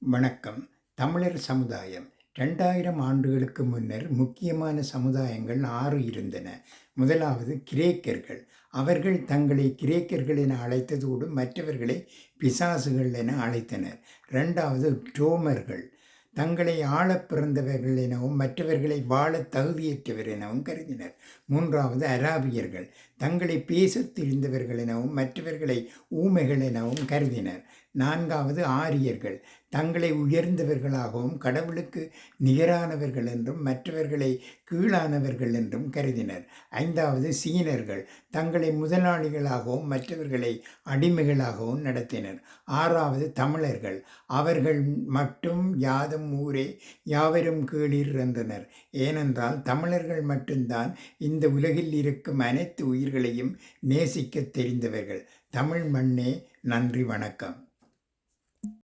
வணக்கம். தமிழர் சமுதாயம். ரெண்டாயிரம் ஆண்டுகளுக்கு முன்னர் முக்கியமான சமுதாயங்கள் ஆறு இருந்தன. முதலாவது கிரேக்கர்கள். அவர்கள் தங்களை கிரேக்கர்கள் என அழைத்ததோடு மற்றவர்களை பிசாசுகள் என அழைத்தனர். ரெண்டாவது ரோமர்கள். தங்களை ஆள பிறந்தவர்கள் எனவும் மற்றவர்களை வாழ தகுதியற்றவர் எனவும் கருதினர். மூன்றாவது அராபியர்கள். தங்களை பேசத் தெரிந்தவர்கள் எனவும் மற்றவர்களை ஊமைகள் எனவும் கருதினர். நான்காவது ஆரியர்கள். தங்களை உயர்ந்தவர்களாகவும் கடவுளுக்கு நிகரானவர்கள் என்றும் மற்றவர்களை கீழானவர்கள் என்றும் கருதினர். ஐந்தாவது சீனர்கள். தங்களை முதலாளிகளாகவும் மற்றவர்களை அடிமைகளாகவும் நடத்தினர். ஆறாவது தமிழர்கள். அவர்கள் மட்டும் யாதும் ஊரே யாவரும் கீழீர் ஏனென்றால் தமிழர்கள் மட்டும்தான் இந்த உலகில் இருக்கும் அனைத்து உயிர்களையும் நேசிக்கத் தெரிந்தவர்கள். தமிழ் மண்ணே நன்றி வணக்கம்.